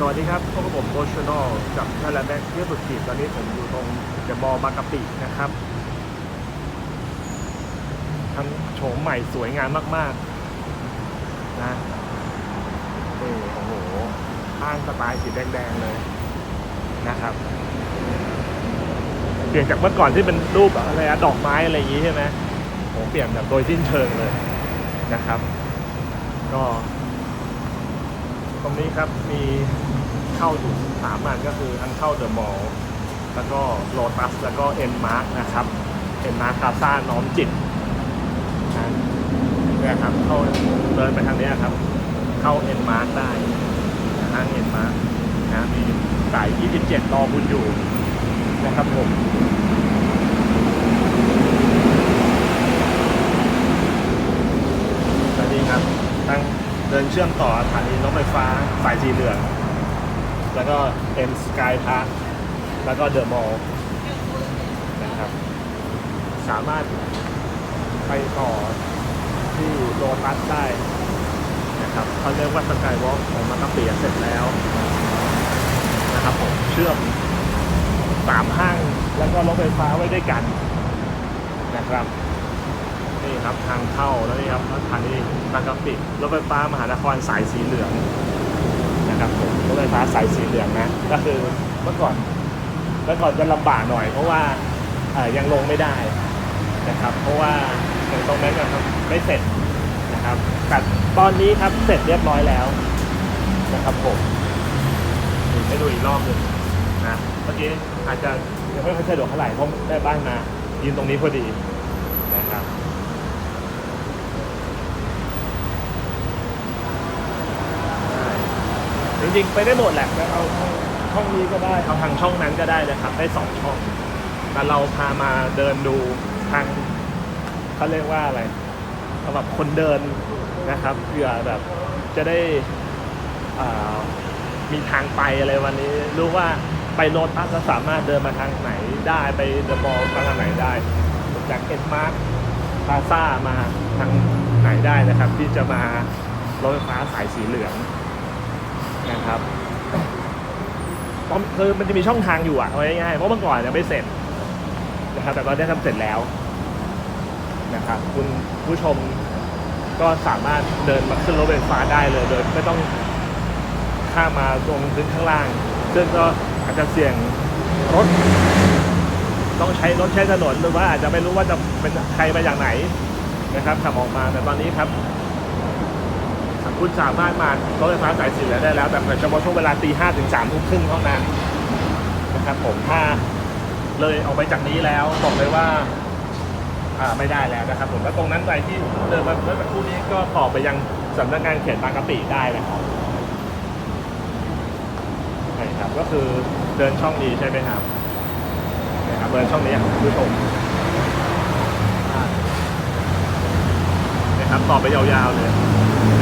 สวัสดีครับพบกับผมโบชโนจากไทยแลนด์แบงค์เที่ยวสุดขีดตอนนี้ผมอยู่ตรงเดอะมอลล์บางกะปินะครับ ทั้งโฉมใหม่สวยงามมากๆนะนี่โอ้โหห้างสไตล์สีแดงๆเลยนะครับ เปลี่ยนจากเมื่อก่อนที่เป็นรูปอะไรอะดอกไม้อะไรอย่างงี้ใช่ไหมผมเปลี่ยนแบบโดยสิ้นเชิงเลยนะครับ ก็ ตรงนี้ครับมีเข้าอยู่สามอันก็คือทั้งเข้าเดอะมอลล์แล้วก็โลตัสแล้วก็เอ็นมาร์กนะครับเอ็นมาร์คคาซ่าน้อมจิตนะเนี่ยครับเข้าเดินไปทางนี้ครับ เข้าเอ็นมาร์กได้ทางเอ็นมาร์กนะมีสาย 27 รอคุณอยู่นะครับผมสวัสดีครับทาง เดินเชื่อมต่อสถานีรถไฟฟ้าสายสีเหลือง แล้วก็เอ็มสกายพาร์คแล้วก็เดอะมอลล์นะครับ สามารถไปต่อที่โลตัสได้นะครับเขาเรียกว่าสกายวอล์กของมันก็เปลี่ยนเสร็จแล้วนะครับผมเชื่อมสามห้างแล้วก็รถไฟฟ้าไว้ด้วยกันนะครับ นี่ครับทางเข้าแล้วนี่ครับสถานีบางกะปิรถไฟฟ้ามหานครสายสีเหลืองนะครับผมรถไฟฟ้าสายสีเหลืองนะก็คือเมื่อก่อนเมื่อก่อนจะลำบากหน่อย เพราะว่าเอ่อยังลงไม่ได้นะครับ เพราะว่าอย่างตรงนั้นนะครับไม่เสร็จนะครับแต่ตอนนี้ครับเสร็จเรียบร้อยแล้วนะครับผมให้ดูอีกรอบหนึ่งนะเมื่อกี้อาจจะยังไม่ค่อยสะดวกเท่าไหร่เพราะได้บ้านมายืนตรงนี้พอดีนะครับ ริงๆ ไปได้หมดแหละจะเอาช่องนี้ก็ได้เอาทางช่องนั้นก็ได้นะครับ ได้สองช่อง แต่เราพามาเดินดูทางเขาเรียกว่าอะไรสำหรับคนเดินนะครับเผื่อแบบจะได้มีทางไปอะไรวันนี้ รู้ว่าไปโลตัสจะสามารถเดินมาทางไหนได้ไปเดอะมอลล์ทางไหนได้ จากเอ็นมาร์คพาซ่ามาทางไหนได้นะครับ ที่จะมารถไฟฟ้าสายสีเหลือง นะครับตอนคือมันจะมีช่องทางอยู่อะเอาง่ายๆเพราะเมื่อก่อนยังไม่เสร็จนะครับ แต่ตอนนี้ทำเสร็จแล้วนะครับคุณผู้ชมก็สามารถเดินมาขึ้นรถไฟฟ้าได้เลยโดยไม่ต้องข้ามมาตรงพื้นข้างล่าง ซึ่งก็อาจจะเสี่ยงรถ ต้องใช้รถใช้ถนนหรือว่าอาจจะไม่รู้ว่าจะเป็นใครมาอย่างไหนนะครับขับออกมาแต่ตอนนี้ครับ คุณสามารถมารถไฟฟ้าสายสีเหลืองได้แล้ว แต่เฉพาะช่วงเวลาตีห้าถึงสามทุ่มครึ่งเท่านั้นนะครับผมถ้าเลยออกไปจากนี้แล้วบอกเลยว่าอ่าไม่ได้แล้วนะครับผมแล้วตรงนั้นไปที่เดินมาเมื่อสักครู่นี้ก็ต่อไปยังสำนักงานเขตบางกะปิได้นะครับใช่ครับก็คือเดินช่องนี้ใช่ไหมครับนะครับเดินช่องนี้ครับคุณผู้ชมนะครับต่อไปยาวๆเลย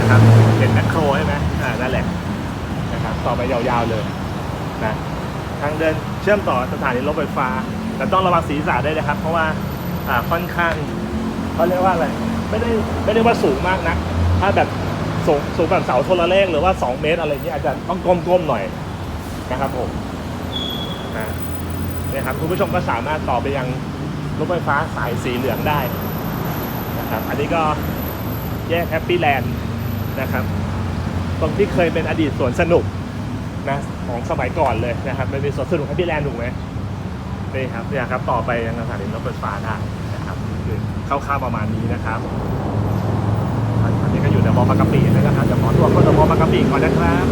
นะครับเห็นแมคโครใช่ไหมอ่านั่นแหละนะครับต่อไปยาวๆเลยนะทางเดินเชื่อมต่อสถานีรถไฟฟ้าแต่ต้องระวังศีรษะด้วยนะครับ เพราะว่าอ่าค่อนข้างเขาเรียกว่าอะไรไม่ได้ไม่ได้ว่าสูงมากนะถ้าแบบสูงสูงแบบเสาโทรเลขหรือว่า 2 เมตรอะไรอย่างเงี้ยอาจจะต้องก้มๆหน่อยนะครับผมนะครับคุณผู้ชมก็สามารถต่อไปยังรถไฟฟ้าสายสีเหลืองได้นะครับอันนี้ก็แยกแฮปปี้แลนด์ นะครับ ตรงที่เคยเป็นอดีตสวนสนุกนะของสมัยก่อนเลยนะครับมันเป็นสวนสนุกแฮปปี้แลนด์ถูกไหมนี่ครับเนี่ยครับต่อไปยังสถานีรถไฟฟ้าได้นะครับคือคร่าวๆประมาณนี้นะครับอันนี้ก็อยู่ในมอปากกะปีนะครับจะขอตัวเข้าเดอะมอปากกะปีก่อนนะครับ